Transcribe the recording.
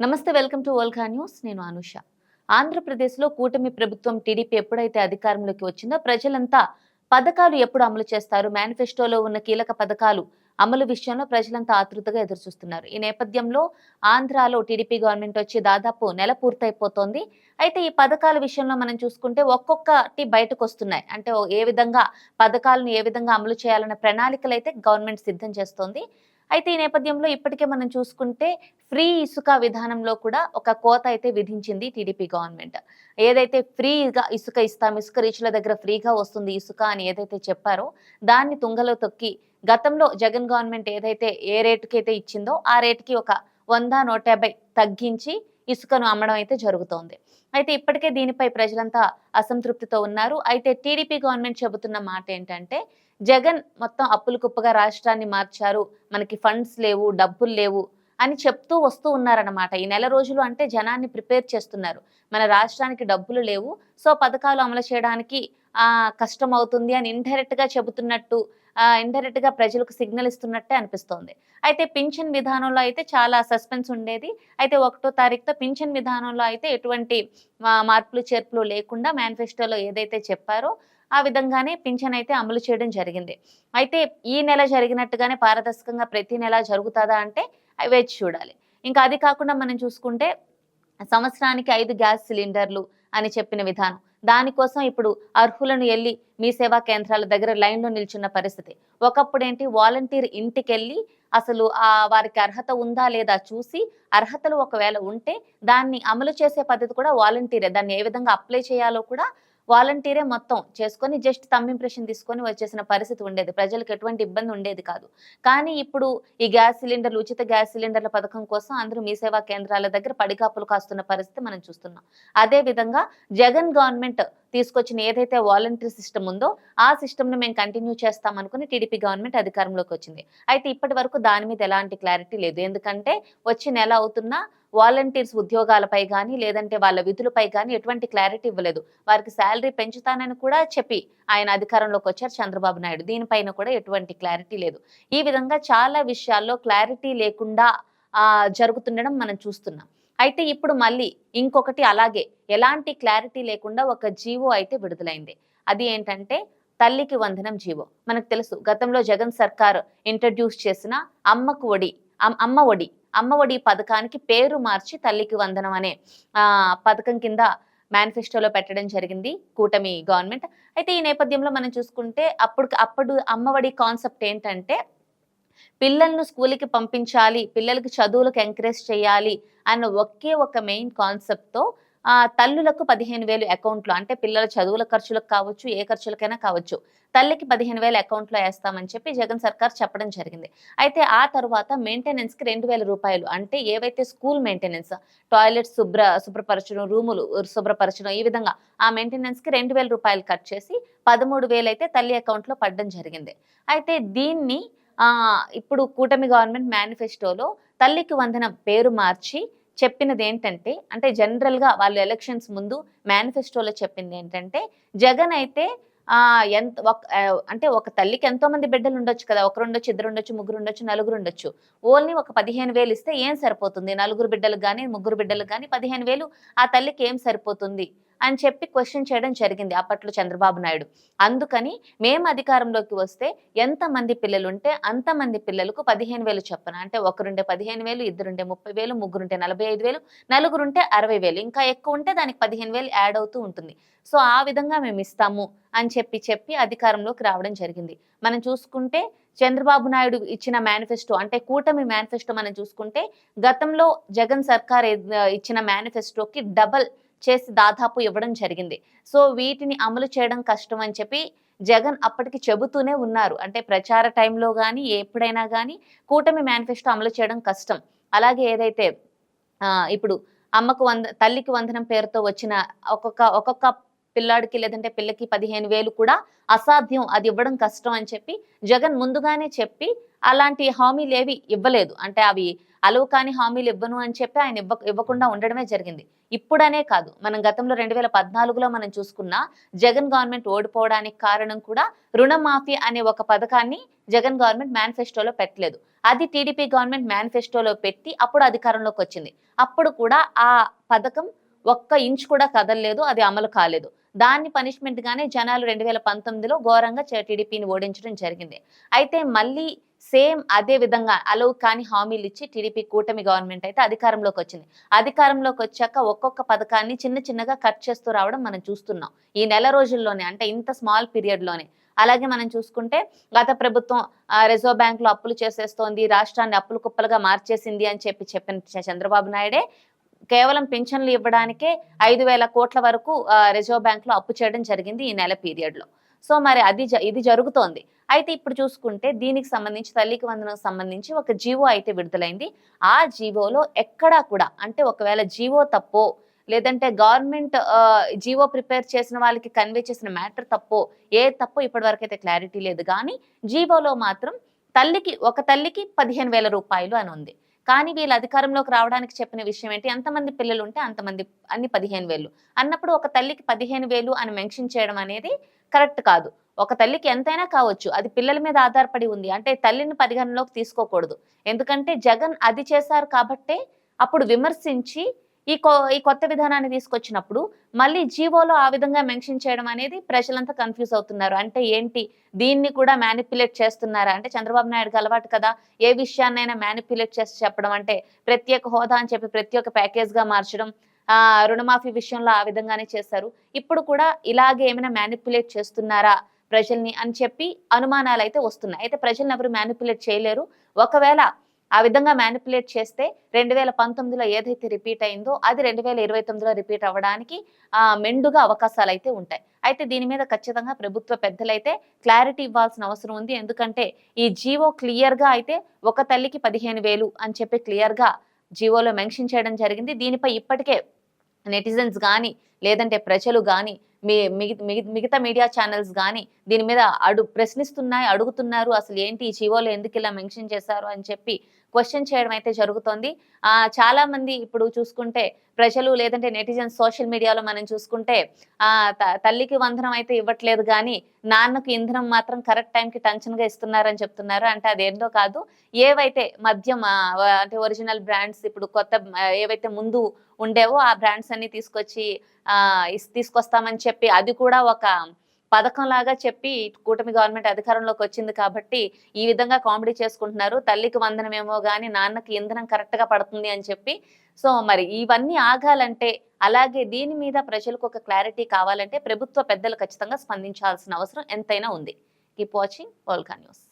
నమస్తే welcome to వల్కా news. నేను అనుష. ఆంధ్రప్రదేశ్లో కూటమి ప్రభుత్వం టీడీపీ ఎప్పుడైతే అధికారంలోకి వచ్చిందో ప్రజలంతా పథకాలు ఎప్పుడు అమలు చేస్తారు? మేనిఫెస్టోలో ఉన్న కీలక పథకాలు అమలు విషయంలో ప్రజలంతా ఆతృతగా ఎదురుచూస్తున్నారు. ఈ నేపథ్యంలో ఆంధ్రాలో టీడీపీ గవర్నమెంట్ వచ్చి దాదాపు నెల పూర్తయిపోతోంది. అయితే ఈ పథకాల విషయంలో మనం చూసుకుంటే ఒక్కొక్కటి బయటకు వస్తున్నాయి అంటే ఏ విధంగా పథకాలను ఏ విధంగా అమలు చేయాలన్న ప్రణాళికలు అయితే గవర్నమెంట్ సిద్ధం చేస్తోంది. అయితే ఈ నేపథ్యంలో ఇప్పటికే మనం చూసుకుంటే ఫ్రీ ఇసుక విధానంలో కూడా ఒక కోత అయితే విధించింది టీడీపీ గవర్నమెంట్. ఏదైతే ఫ్రీగా ఇసుక ఇస్తాం ఇసుక రీచ్ల దగ్గర ఫ్రీగా వస్తుంది ఇసుక అని ఏదైతే చెప్పారో దాన్ని తుంగలో తొక్కి గతంలో జగన్ గవర్నమెంట్ ఏదైతే ఏ రేటుకి అయితే ఇచ్చిందో ఆ రేటుకి ఒక వంద నూట యాభై తగ్గించి ఇసుకను అమ్మడం అయితే జరుగుతోంది. అయితే ఇప్పటికే దీనిపై ప్రజలంతా అసంతృప్తితో ఉన్నారు. అయితే టీడీపీ గవర్నమెంట్ చెబుతున్న మాట ఏంటంటే జగన్ మొత్తం అప్పులు కుప్పగా రాష్ట్రాన్ని మార్చారు. మనకి ఫండ్స్ లేవు డబ్బులు లేవు అని చెప్తూ వస్తూ ఉన్నారన్నమాట. ఈ నెల రోజులు అంటే జనాన్ని ప్రిపేర్ చేస్తున్నారు. మన రాష్ట్రానికి డబ్బులు లేవు. సో పథకాలు అమలు చేయడానికి కష్టం అవుతుంది అని ఇండైరెక్ట్గా చెబుతున్నట్టు ఇండైరెక్ట్గా ప్రజలకు సిగ్నల్ ఇస్తున్నట్టే అనిపిస్తోంది. అయితే పింఛన్ విధానంలో అయితే చాలా సస్పెన్స్ ఉండేది. అయితే ఒకటో తారీఖుతో పింఛన్ విధానంలో అయితే ఎటువంటి మార్పులు చేర్పులు లేకుండా మేనిఫెస్టోలో ఏదైతే చెప్పారో ఆ విధంగానే పింఛన్ అయితే అమలు చేయడం జరిగింది. అయితే ఈ నెల జరిగినట్టుగానే పారదర్శకంగా ప్రతి నెల జరుగుతుందా అంటే వేచి చూడాలి. ఇంకా అది కాకుండా మనం చూసుకుంటే సంవత్సరానికి ఐదు గ్యాస్ సిలిండర్లు అని చెప్పిన విధానం. దానికోసం ఇప్పుడు అర్హులను వెళ్ళి మీ సేవా కేంద్రాల దగ్గర లైన్లో నిల్చున్న పరిస్థితి. ఒకప్పుడు ఏంటి వాలంటీర్ ఇంటికి వెళ్ళి అసలు ఆ వారికి అర్హత ఉందా లేదా చూసి అర్హతలు ఒకవేళ ఉంటే దాన్ని అమలు చేసే పద్ధతి కూడా వాలంటీరే. దాన్ని ఏ విధంగా అప్లై చేయాలో కూడా వాలంటీరే మొత్తం చేసుకొని జస్ట్ తమ్ ఇంప్రెషన్ తీసుకొని వచ్చేసిన పరిస్థితి ఉండేది. ప్రజలకు ఎటువంటి ఇబ్బంది ఉండేది కాదు. కానీ ఇప్పుడు ఈ గ్యాస్ సిలిండర్లు ఉచిత గ్యాస్ సిలిండర్ల పథకం కోసం అందరూ మీ సేవా కేంద్రాల దగ్గర పడికాపులు కాస్తున్న పరిస్థితి మనం చూస్తున్నాం. అదే విధంగా జగన్ గవర్నమెంట్ తీసుకొచ్చిన ఏదైతే వాలంటీర్ సిస్టమ్ ఉందో ఆ సిస్టమ్ను మేము కంటిన్యూ చేస్తామనుకుని టీడీపీ గవర్నమెంట్ అధికారంలోకి వచ్చింది. అయితే ఇప్పటి వరకు దాని మీద ఎలాంటి క్లారిటీ లేదు. ఎందుకంటే వచ్చి నెల అవుతున్నా వాలంటీర్స్ ఉద్యోగాలపై కానీ లేదంటే వాళ్ళ విధులపై కానీ ఎటువంటి క్లారిటీ ఇవ్వలేదు. వారికి శాలరీ పెంచుతానని కూడా చెప్పి ఆయన అధికారంలోకి వచ్చారు చంద్రబాబు నాయుడు. దీనిపైన కూడా ఎటువంటి క్లారిటీ లేదు. ఈ విధంగా చాలా విషయాల్లో క్లారిటీ లేకుండా జరుగుతుండడం మనం చూస్తున్నాం. అయితే ఇప్పుడు మళ్ళీ ఇంకొకటి అలాగే. ఎలాంటి క్లారిటీ లేకుండా ఒక జీవో అయితే విడుదలైంది. అది ఏంటంటే తల్లికి వందనం జీవో. మనకు తెలుసు గతంలో జగన్ సర్కార్ ఇంట్రడ్యూస్ చేసిన అమ్మకు ఒడి అమ్మ ఒడి అమ్మ ఒడి పథకానికి పేరు మార్చి తల్లికి వందనం అనే పథకం కింద మేనిఫెస్టోలో పెట్టడం జరిగింది కూటమి గవర్నమెంట్. అయితే ఈ నేపథ్యంలో మనం చూసుకుంటే అప్పుడు అప్పుడు అమ్మఒడి కాన్సెప్ట్ ఏంటంటే పిల్లలను స్కూల్కి పంపించాలి పిల్లలకి చదువులకు ఎంకరేజ్ చేయాలి అన్న ఒకే ఒక మెయిన్ కాన్సెప్ట్తో ఆ తల్లులకు పదిహేను వేలు అకౌంట్లో అంటే పిల్లల చదువుల ఖర్చులకు కావచ్చు ఏ ఖర్చులకైనా కావచ్చు తల్లికి పదిహేను వేలు అకౌంట్లో వేస్తామని చెప్పి జగన్ సర్కార్ చెప్పడం జరిగింది. అయితే ఆ తర్వాత మెయింటెనెన్స్కి రెండు వేల రూపాయలు అంటే ఏవైతే స్కూల్ మెయింటెనెన్స్ టాయిలెట్ శుభ్ర శుభ్రపరచడం రూములు శుభ్రపరచడం ఈ విధంగా ఆ మెయింటెనెన్స్కి రెండు వేల రూపాయలు కట్ చేసి పదమూడు వేలు అయితే తల్లి అకౌంట్లో పడడం జరిగింది. అయితే దీన్ని ఇప్పుడు కూటమి గవర్నమెంట్ మేనిఫెస్టోలో తల్లికి వందన పేరు మార్చి చెప్పినది ఏంటంటే అంటే జనరల్గా వాళ్ళు ఎలక్షన్స్ ముందు మేనిఫెస్టోలో చెప్పింది ఏంటంటే జగన్ అయితే ఎంత ఒక- అంటే ఒక తల్లికి ఎంతో మంది బిడ్డలు ఉండొచ్చు కదా ఒకరు ఉండొచ్చు ఇద్దరు ఉండొచ్చు ముగ్గురు ఉండొచ్చు నలుగురు ఉండొచ్చు. ఓన్లీ ఒక పదిహేను వేలు ఇస్తే ఏం సరిపోతుంది? నలుగురు బిడ్డలకు కానీ ముగ్గురు బిడ్డలకు కానీ పదిహేను వేలు ఆ తల్లికి ఏం సరిపోతుంది? అని చెప్పి క్వశ్చన్ చేయడం జరిగింది అప్పట్లో చంద్రబాబు నాయుడు. అందుకని మేము అధికారంలోకి వస్తే ఎంతమంది పిల్లలు ఉంటే అంతమంది పిల్లలకు పదిహేను వేలు చొప్పున అంటే ఒకరుండే పదిహేను వేలు ఇద్దరుండే ముప్పై వేలు ముగ్గురుంటే నలభై ఐదు వేలు నలుగురుంటే అరవై వేలు. ఇంకా ఎక్కువ ఉంటే దానికి పదిహేను వేలు యాడ్ అవుతూ ఉంటుంది. సో ఆ విధంగా మేము ఇస్తాము అని చెప్పి చెప్పి అధికారంలోకి రావడం జరిగింది. మనం చూసుకుంటే చంద్రబాబు నాయుడు ఇచ్చిన మేనిఫెస్టో అంటే కూటమి మేనిఫెస్టో మనం చూసుకుంటే గతంలో జగన్ సర్కార్ ఇచ్చిన మేనిఫెస్టోకి డబల్ చేసి దాదాపు ఇవ్వడం జరిగింది. సో వీటిని అమలు చేయడం కష్టం అని చెప్పి జగన్ అప్పటికి చెబుతూనే ఉన్నారు. అంటే ప్రచార టైంలో కానీ ఎప్పుడైనా కానీ కూటమి మేనిఫెస్టో అమలు చేయడం కష్టం. అలాగే ఏదైతే ఇప్పుడు అమ్మకు వంద తల్లికి వందనం పేరుతో వచ్చిన ఒక్కొక్క ఒక్కొక్క పిల్లాడికి లేదంటే పిల్లకి పదిహేను వేలు కూడా అసాధ్యం. అది ఇవ్వడం కష్టం అని చెప్పి జగన్ ముందుగానే చెప్పి అలాంటి హామీలు ఏవి ఇవ్వలేదు. అంటే అవి అలవు కాని హామీలు ఇవ్వను అని చెప్పి ఆయన ఇవ్వ ఇవ్వకుండా ఉండడమే జరిగింది. ఇప్పుడనే కాదు మనం గతంలో రెండు వేల పద్నాలుగులో మనం చూసుకున్న జగన్ గవర్నమెంట్ ఓడిపోవడానికి కారణం కూడా రుణమాఫీ అనే ఒక పథకాన్ని జగన్ గవర్నమెంట్ మేనిఫెస్టోలో పెట్టలేదు. అది టీడీపీ గవర్నమెంట్ మేనిఫెస్టోలో పెట్టి అప్పుడు అధికారంలోకి వచ్చింది. అప్పుడు కూడా ఆ పథకం ఒక్క ఇంచ్ కూడా కదలలేదు అది అమలు కాలేదు. దాన్ని పనిష్మెంట్ గానే జనాలు రెండు వేల పంతొమ్మిదిలో ఘోరంగా టీడీపీని ఓడించడం జరిగింది. అయితే మళ్ళీ సేమ్ అదే విధంగా అలవు కాని హామీలు ఇచ్చి టీడీపీ కూటమి గవర్నమెంట్ అయితే అధికారంలోకి వచ్చింది. అధికారంలోకి వచ్చాక ఒక్కొక్క పథకాన్ని చిన్న చిన్నగా కట్ చేస్తూ రావడం మనం చూస్తున్నాం. ఈ నెల రోజుల్లోనే అంటే ఇంత స్మాల్ పీరియడ్లోనే. అలాగే మనం చూసుకుంటే గత ప్రభుత్వం రిజర్వ్ బ్యాంక్లో అప్పులు చేసేస్తోంది రాష్ట్రాన్ని అప్పులు కుప్పలుగా మార్చేసింది అని చెప్పి చెప్పిన చంద్రబాబు నాయుడే కేవలం పింఛన్లు ఇవ్వడానికే ఐదు వేల కోట్ల వరకు రిజర్వ్ బ్యాంక్లో అప్పు చేయడం జరిగింది ఈ నెల పీరియడ్లో సో మరి అది జ- ఇది జరుగుతోంది. అయితే ఇప్పుడు చూసుకుంటే దీనికి సంబంధించి తల్లికి వందనకు సంబంధించి ఒక జీవో అయితే విడుదలైంది. ఆ జీవోలో ఎక్కడా కూడా అంటే ఒకవేళ జీవో తప్పో లేదంటే గవర్నమెంట్ జీవో ప్రిపేర్ చేసిన వాళ్ళకి కన్వే చేసిన మ్యాటర్ తప్పో ఏ తప్పో ఇప్పటి వరకు అయితే క్లారిటీ లేదు. కానీ జీవోలో మాత్రం తల్లికి ఒక తల్లికి పదిహేను వేల రూపాయలు అని ఉంది. కానీ వీళ్ళు అధికారంలోకి రావడానికి చెప్పిన విషయం ఏంటి? ఎంతమంది పిల్లలు ఉంటే అంతమంది అన్ని పదిహేను వేలు. అన్నప్పుడు ఒక తల్లికి పదిహేను వేలు అని మెన్షన్ చేయడం అనేది కరెక్ట్ కాదు. ఒక తల్లికి ఎంతైనా కావచ్చు అది పిల్లల మీద ఆధారపడి ఉంది. అంటే తల్లిని పరిగణలోకి తీసుకోకూడదు. ఎందుకంటే జగన్ అది చేశారు కాబట్టే అప్పుడు విమర్శించి ఈ కొ ఈ కొత్త విధానాన్ని తీసుకొచ్చినప్పుడు మళ్ళీ జీవోలో ఆ విధంగా మెన్షన్ చేయడం అనేది ప్రజలంతా కన్ఫ్యూజ్ అవుతున్నారు. అంటే ఏంటి? దీన్ని కూడా మ్యానిపులేట్ చేస్తున్నారా? అంటే చంద్రబాబు నాయుడుకి అలవాటు కదా. ఏ విషయాన్నైనా మ్యానిపులేట్ చేసి చెప్పడం అంటే ప్రత్యేక హోదా అని చెప్పి ప్రతి ప్యాకేజ్గా మార్చడం ఆ రుణమాఫీ విషయంలో ఆ విధంగానే చేశారు. ఇప్పుడు కూడా ఇలాగే ఏమైనా మ్యానిపులేట్ చేస్తున్నారా ప్రజల్ని అని చెప్పి అనుమానాలు అయితే వస్తున్నాయి. అయితే ప్రజల్ని ఎవరు మ్యానిపులేట్ చేయలేరు. ఒకవేళ ఆ విధంగా మ్యానిపులేట్ చేస్తే రెండు వేల పంతొమ్మిదిలో ఏదైతే రిపీట్ అయిందో అది రెండు వేల ఇరవై తొమ్మిదిలో రిపీట్ అవ్వడానికి మెండుగా అవకాశాలు అయితే ఉంటాయి. అయితే దీని మీద ఖచ్చితంగా ప్రభుత్వ పెద్దలైతే క్లారిటీ ఇవ్వాల్సిన అవసరం ఉంది. ఎందుకంటే ఈ జీవో క్లియర్గా అయితే ఒక తల్లికి పదిహేను వేలు అని చెప్పి క్లియర్గా జీవోలో మెన్షన్ చేయడం జరిగింది. దీనిపై ఇప్పటికే నెటిజన్స్ కానీ లేదంటే ప్రజలు కానీ మీ మిగి- మిగతా మీడియా ఛానల్స్ కానీ దీని మీద అడు ప్రశ్నిస్తున్నాయి అడుగుతున్నారు అసలు ఏంటి ఈ జీవోలో ఎందుకు ఇలా మెన్షన్ చేశారు అని చెప్పి క్వశ్చన్ చేయడం అయితే జరుగుతోంది. చాలా మంది ఇప్పుడు చూసుకుంటే ప్రజలు లేదంటే నెటిజన్స్ సోషల్ మీడియాలో మనం చూసుకుంటే త- తల్లికి వందనం అయితే ఇవ్వట్లేదు కానీ నాన్నకు ఇంధనం మాత్రం కరెక్ట్ టైంకి టెన్షన్గా ఇస్తున్నారని చెప్తున్నారు. అంటే అదేందో కాదు. ఏవైతే మద్యం అంటే ఒరిజినల్ బ్రాండ్స్ ఇప్పుడు కొత్త ఏవైతే ముందు ఉండేవో ఆ బ్రాండ్స్ అన్ని తీసుకొచ్చి తీసుకొస్తామని చెప్పి అది కూడా ఒక పథకం లాగా చెప్పి కూటమి గవర్నమెంట్ అధికారంలోకి వచ్చింది కాబట్టి ఈ విధంగా కామెడీ చేసుకుంటున్నారు. తల్లికి వందనమేమో కానీ నాన్నకి ఇంధనం కరెక్ట్గా పడుతుంది అని చెప్పి. సో మరి ఇవన్నీ ఆగాలంటే అలాగే దీని మీద ప్రజలకు ఒక క్లారిటీ కావాలంటే ప్రభుత్వ పెద్దలు ఖచ్చితంగా స్పందించాల్సిన అవసరం ఎంతైనా ఉంది. Keep watching world news.